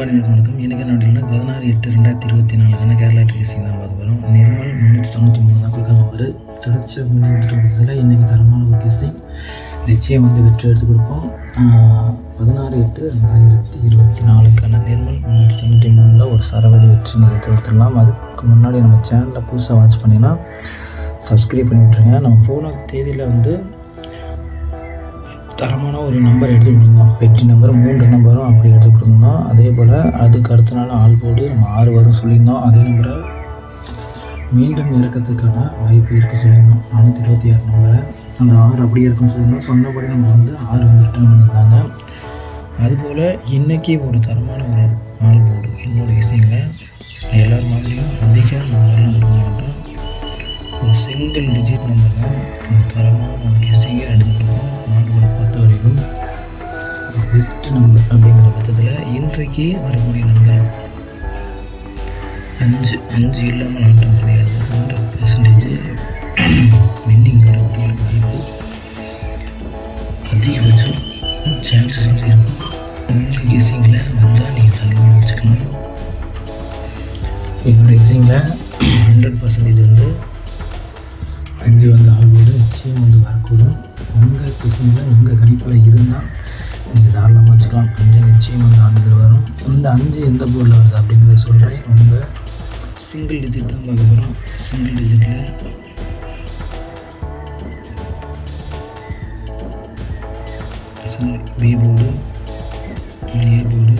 அன்பானிகளுக்கு வணக்கம் எனக்கு நாட்டில் பதினாறு எட்டு ரெண்டாயிரத்தி இருபத்தி நாலுக்கான கேரளா டிசிங் தான் பார்க்க போகிறோம் நிர்மல் முந்நூற்றி தொண்ணூற்றி மூணு தான் அவர் நம்பர் தொடர்ச்சி முன்னேற்றத்தில் இன்றைக்கி தரமான ஒரு கேசிங் நிச்சயம் வந்து வெற்றி எடுத்து கொடுப்போம் பதினாறு எட்டு ரெண்டாயிரத்தி இருபத்தி நாலுக்கான நிர்மல் முந்நூற்றி தொண்ணூற்றி மூணில் ஒரு சரவடி வெற்றி நிகழ்த்தி கொடுத்துடலாம் அதுக்கு முன்னாடி நம்ம சேனலில் புதுசாக வாட்ச் பண்ணிங்கன்னா சப்ஸ்கிரைப் பண்ணி விட்டுருங்க. நம்ம போன தேதியில் வந்து தரமான ஒரு நம்பர் எடுத்து கொடுக்கணும் வெற்றி நம்பர் மூன்று நம்பரும் அப்படி எடுத்து கொடுக்கணும் அதே போல் அதுக்கு அடுத்த நாள் ஆள் போடு நம்ம ஆறு வரும் சொல்லியிருந்தோம். அதே நம்பரை மீண்டும் இறக்கிறதுக்கான வாய்ப்பு இருக்க சொல்லியிருந்தோம். நானூற்றி இருபத்தி ஆறு நம்பரை அந்த ஆறு அப்படியே இருக்குன்னு சொல்லியிருந்தோம். சொன்னபடி நம்ம வந்து ஆறு வந்து ரிட்டர்ன் பண்ணியிருந்தாங்க அதுபோல் இன்றைக்கி ஒரு தரமான ஒரு ஆள் போடு என்னோட விஷயங்களை எல்லோரும் மாதிரியும் அதிக நம்பர்லாம் கொடுக்க மாட்டோம். ஒரு சிங்கிள் டிஜிட் நம்பர் தான். ஒரு தரமான ஒரு கெஸ்ஸிங்கை எடுத்து பெஸ்ட் நம்பர் அப்படிங்கிற பட்சத்தில் இன்றைக்கு வரக்கூடிய நம்பர் அஞ்சு அஞ்சு இல்லாமல் ஆட்டம் கிடையாது. ஹண்ட்ரட் பர்சன்டேஜ் வின்னிங் வரக்கூடிய ஒரு வாய்ப்பு. அதிகபட்சம் சான்சஸ் வந்து இருக்கும். உங்கள் கெஸ்ஸிங்கில் வந்தால் நீங்கள் நல்லா வச்சுக்கணும். என்னோடய கெஸ்ஸிங்கில் ஹண்ட்ரட் பர்சன்டேஜ் வந்து அஞ்சு வந்து ஆள்போடு நிச்சயம் வந்து வரக்கூடும். உங்கள் கிசிங்கில் உங்கள் கணிப்பில் இருந்தால் நீங்கள் தாராளமாக வச்சுக்கலாம். அஞ்சு நிச்சயம் அந்த ஆண்டுகள் வரும். இந்த அஞ்சு எந்த போர்டில் வருது அப்படிங்கிறத சொல்கிறேன் ரொம்ப சிங்கிள் டிஜிட் தான் பார்க்க போகிறோம் single டிஜிட்டில் B board A board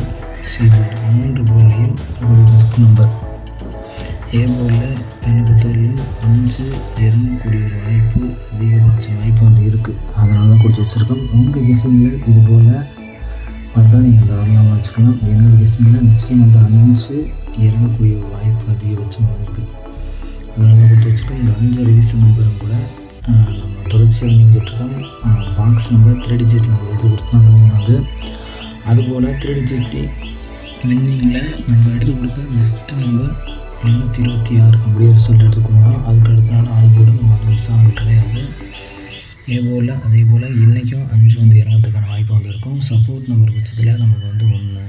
C board மூன்று போர்டையும் ஒரு புக் நம்பர் ஏ போர்டில் எனக்கு பொறுத்தவரையும் அஞ்சு இறங்கக்கூடிய அதனால வச்சுருக்கோம். உங்கள் கிசிங்கில் இது போல் வந்தால் நீங்கள் தாராளமாக வச்சுக்கலாம். என்னோட கிசிங்கில் நிச்சயம் அந்த அஞ்சு இறங்கக்கூடிய ஒரு வாய்ப்பு அதிகபட்சமாக இருக்குது அதனால் தான் கொடுத்து வச்சுருக்கோம் இந்த அஞ்சு ரிவிஷன் நம்பரும் கூட நம்ம தொடர்ச்சியாக நீங்கள் விட்டுருக்கோம் box number three digit number எடுத்து கொடுத்தோம் நீங்கள் வந்து அதுபோல் த்ரீ டிஜிட்டி வின்னிங்கில் நம்ம எடுத்து கொடுத்த பெஸ்ட்டு நம்பர் நானூற்றி இருபத்தி ஆறு அப்படியே ரிசல்ட் எடுத்துக்கணும் அதுக்கு போல் அதே போல் இன்றைக்கும் அஞ்சு வந்து இறங்கிறதுக்கான வாய்ப்பு வந்து இருக்கும் சப்போர்ட் நம்பர் பட்சத்தில் நமக்கு வந்து ஒன்று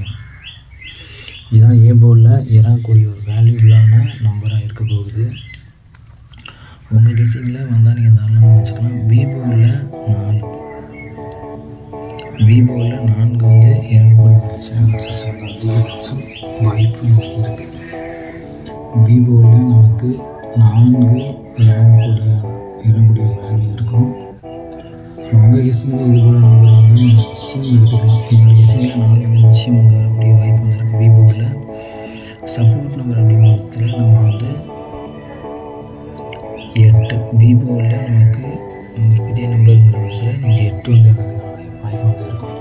இதுதான் ஏ போலில் இறங்கக்கூடிய ஒரு வேல்யூபிளான நம்பராக இருக்க போகுது. உங்கள் டிசைனில் வந்தால் நீங்கள் தாராளமாக வச்சுக்கலாம். பி போலில் நாலு. விவோவில் நான்கு வந்து இறங்கக்கூடிய ஒரு சான்சஸ் வந்து அதிகபட்சம் வாய்ப்பு நமக்கு நமக்கு நான்கு இறங்கக்கூடிய இறங்கக்கூடிய நம்பர் வந்து நிச்சயம் எடுத்துக்கலாம் நாலு நிச்சயம் வரக்கூடிய வாய்ப்பு வந்துருக்கு விவோவில் சப்போர்ட் நம்பர் அப்படிங்கிற பட்சத்தில் நமக்கு வந்து எட்டு விவோவில் நமக்கு ஒரு பெரிய நம்பருங்கிற பட்சத்தில் நமக்கு எட்டு வந்து இருக்கிறதுக்கான வாய்ப்பு வந்து இருக்கும்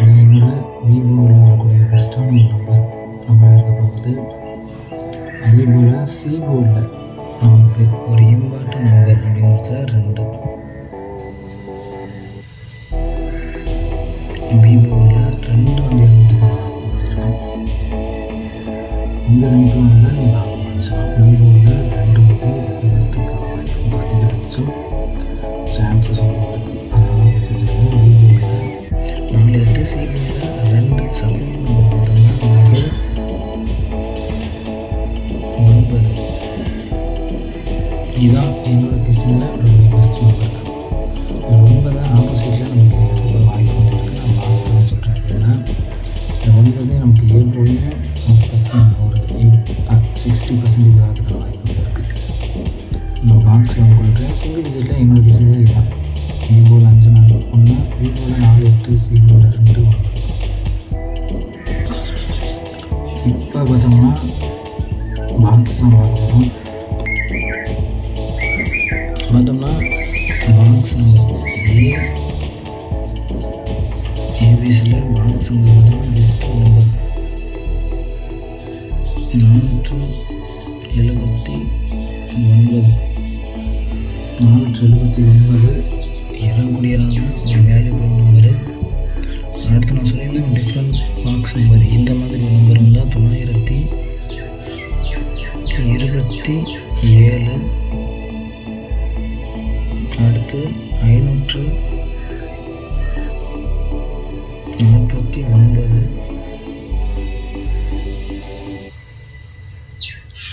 இது என்னோட விவோவில் வரக்கூடிய பெஸ்ட்டான ஒரு நம்பர் நம்பர் இருக்க போகுது அதே போல் சி போர்டில் நமக்கு ஒரு இம்பார்ட்டன் நம்பர் அப்படிங்கிறதுல ரெண்டு. கணிப்பில் ரெண்டு இந்த தாராளமாக வச்சுக்கலாம் பி ரெண்டு வந்து இருக்கிறதுக்கான வாய்ப்பு வந்து சான்சஸ் வந்து இருக்குது வந்து நாலு எட்டு ரெண்டு சப்போர்ட் பார்த்தோம்னா ஒன்பது. இதுதான் சிக்ஸ்டி பர்சன்டேஜ் வரதுக்கான வாய்ப்பு வந்து இருக்குது நான் பாக்ஸில் வந்து கொடுக்குறேன் சிங்கிள் டிஜிட்டில் என்னோட டிசைனில் இதுதான் ஏ போல் அஞ்சு நாள் ஒன்று பி போல் நாலு எட்டு சி போல் ரெண்டு ஒன்று இப்போ பார்த்தோம்னா பாக்ஸ் தான் பார்க்க வரும் பார்த்தோம்னா பாக்ஸ் நம்பர் ஏ ஏபிஎஸ்சில் பாக்ஸ் நம்பர் பார்த்தோம்னா பெஸ்ட் நம்பர் நானூற்று எழுபத்தி ஒன்பது. நானூற்றி எழுபத்தி ஒன்பது.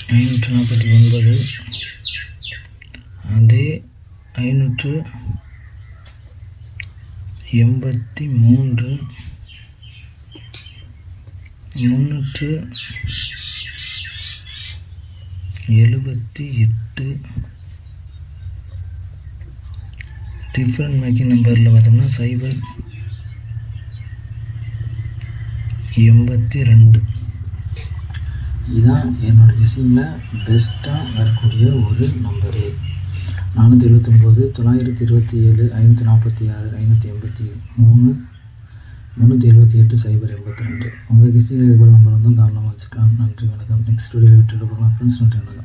ஐந்நூற்றி நாற்பத்தி ஒன்பது. அதே ஐநூற்று எண்பத்தி மூன்று. முந்நூற்று எழுபத்தி எட்டு. டிஃப்ரெண்ட் மேக்கிங் நம்பரில் பார்த்தோம்னா சைபர் எண்பத்தி ரெண்டு. இதுதான் என்னோடய கெஸிங்கில் பெஸ்ட்டாக வரக்கூடிய ஒரு நம்பரு நானூற்றி எழுபத்தொம்போது தொள்ளாயிரத்தி இருபத்தி ஏழு ஐநூற்றி நாற்பத்தி ஆறு ஐநூற்றி எண்பத்தி மூணு முந்நூற்றி எழுபத்தி எட்டு சைபர் எண்பத்தி ரெண்டு உங்கள் கெஸிங் இது நம்பர் வந்து தாராளமாக வச்சுக்கலாம். நன்றி வணக்கம். நெக்ஸ்ட் வீடியோ விட்டுட்டு போகலாம் ஃப்ரெண்ட்ஸ் நன்றி வணக்கம்.